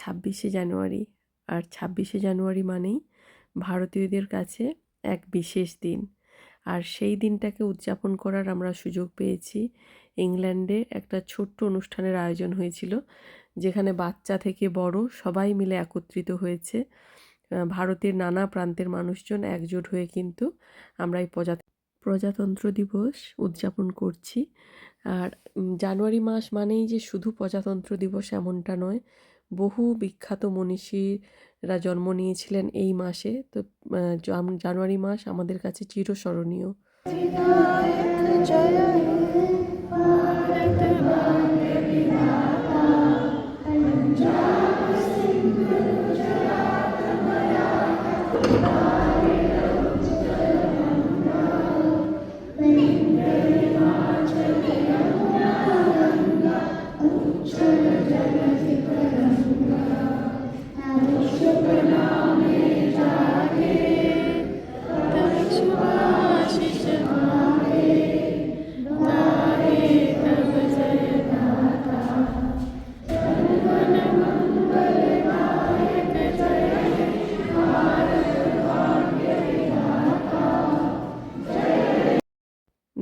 ছাব্বিশে জানুয়ারি। আর ছাব্বিশে জানুয়ারি মানেই ভারতীয়দের কাছে এক বিশেষ দিন। আর সেই দিনটাকে উদযাপন করার আমরা সুযোগ পেয়েছি। ইংল্যান্ডে একটা ছোট্ট অনুষ্ঠানের আয়োজন হয়েছিল, যেখানে বাচ্চা থেকে বড় সবাই মিলে একত্রিত হয়েছে। ভারতের নানা প্রান্তের মানুষজন একজোট হয়ে কিন্তু আমরা এই প্রজা, প্রজাতন্ত্র দিবস উদযাপন করছি। আর জানুয়ারি মাস মানেই যে শুধু প্রজাতন্ত্র দিবস এমনটা নয় বহু বিখ্যাত মনীষীরা জন্ম নিয়েছিলেন এই মাসে। তো জানুয়ারি মাস আমাদের কাছে চিরস্মরণীয়।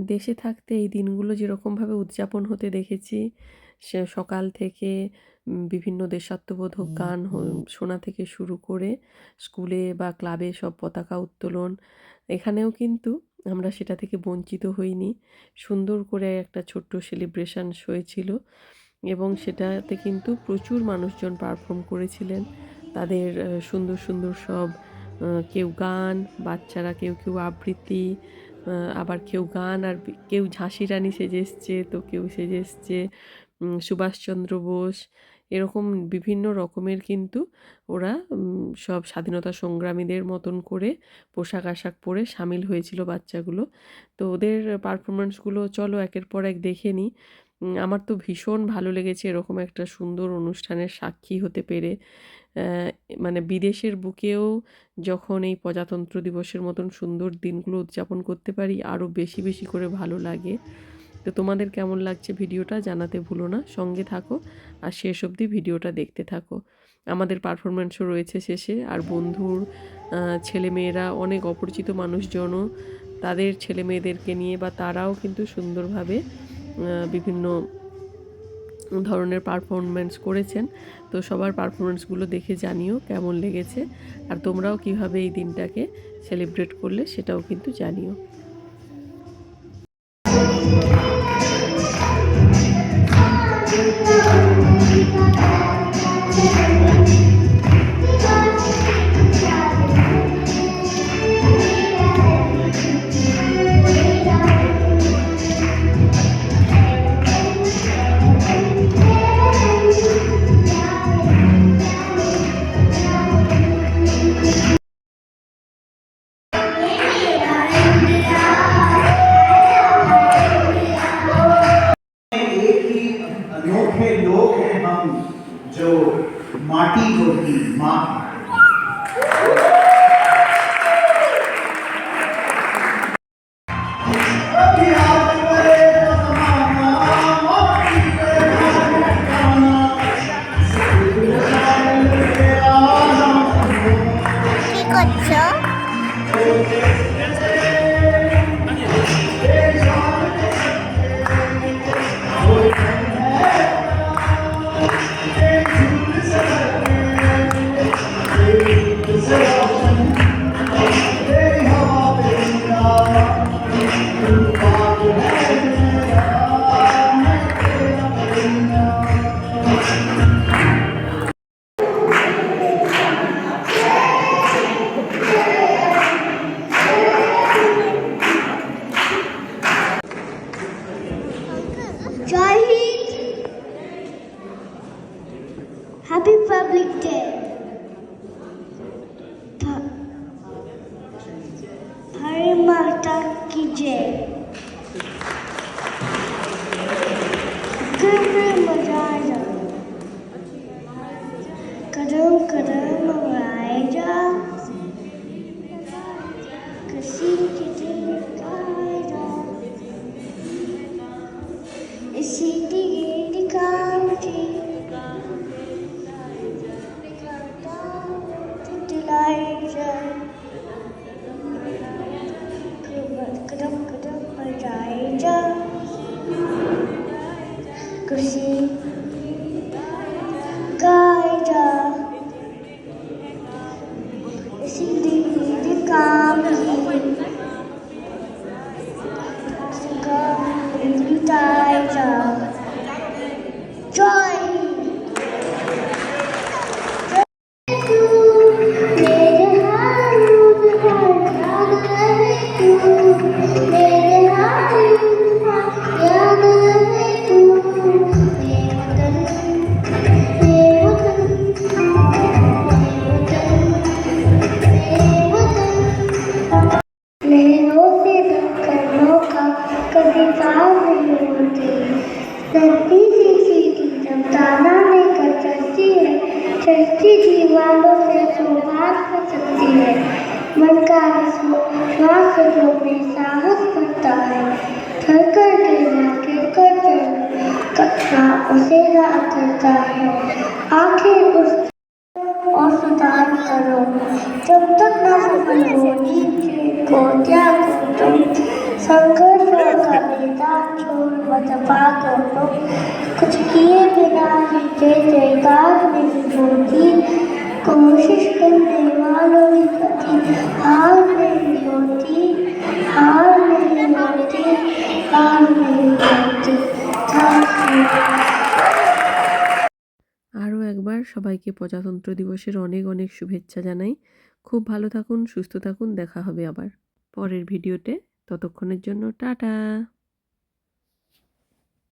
দেশে থাকতে এই দিনগুলো যেরকমভাবে উদযাপন হতে দেখেছি সে সকাল থেকে বিভিন্ন দেশাত্মবোধক গান শোনা থেকে শুরু করে স্কুলে বা ক্লাবে সব পতাকা উত্তোলন এখানেও কিন্তু আমরা সেটা থেকে বঞ্চিত হইনি। সুন্দর করে একটা ছোট্ট সেলিব্রেশন হয়েছিল এবং সেটাতে কিন্তু প্রচুর মানুষজন পারফর্ম করেছিলেন। তাদের সুন্দর সুন্দর সব কেউ গান বাচ্চারা কেউ কেউ আবৃত্তি আবার কেউ গান আর কেউ ঝাঁসি রানী সেজে এসছে, তো কেউ সেজে এসছে সুভাষচন্দ্র বোস, এরকম বিভিন্ন রকমের কিন্তু ওরা সব স্বাধীনতা সংগ্রামীদের মতন করে পোশাক আশাক পরে সামিল হয়েছিল বাচ্চাগুলো। তো ওদের পারফরমেন্সগুলো চলো একের পর এক দেখে নিই আমার তো ভীষণ ভালো লেগেছে এরকম একটা সুন্দর অনুষ্ঠানের সাক্ষী হতে পেরে। মানে বিদেশের বুকেও যখন এই প্রজাতন্ত্র দিবসের মতন সুন্দর দিনগুলো উদযাপন করতে পারি, আরও বেশি বেশি করে ভালো লাগে। তো তোমাদের কেমন লাগছে ভিডিওটা জানাতে ভুলো না, সঙ্গে থাকো আর শেষ অবধি ভিডিওটা দেখতে থাকো। আমাদের পারফরমেন্সও রয়েছে শেষে, আর বন্ধুর ছেলেমেয়েরা, অনেক অপরিচিত মানুষজনও তাদের ছেলে মেয়েদেরকে নিয়ে বা তারাও কিন্তু সুন্দরভাবে বিভিন্ন ধরনের পারফরমেন্স করেছেন। তো সবার পারফরমেন্সগুলো দেখে জানিও কেমন লেগেছে। আর তোমরাও কীভাবে এই দিনটাকে সেলিব্রেট করলে সেটাও কিন্তু জানিও। अनोखे लोग हैं हम जो माटी को ही। माँ हरे माता की जय कितने मजा आया कदम कदम आएगा किसी की दिल का see चलती दीवारों से सुबार हो सकती है। मन का श्वास जो में साहस करता है, थर कर गिरना गिर कर चलना कटना उसे राह करता है। आखिर उस और सुधार करो। जब तक न सफल हो नीचे को त्यागो तुम संघर्ष का मैदान छोड़ मत भागो तुम कुछ किए बिना ही जय जयकार नहीं होती कोशिश करने वालों की कभी हार नहीं होती हार नहीं होती हार नहीं होती थैंक यू আরও একবার সবাইকে প্রজাতন্ত্র দিবসের অনেক অনেক শুভেচ্ছা জানাই খুব ভালো থাকুন সুস্থ থাকুন দেখা হবে আবার পরের ভিডিওতে ততক্ষণের জন্য টাটা।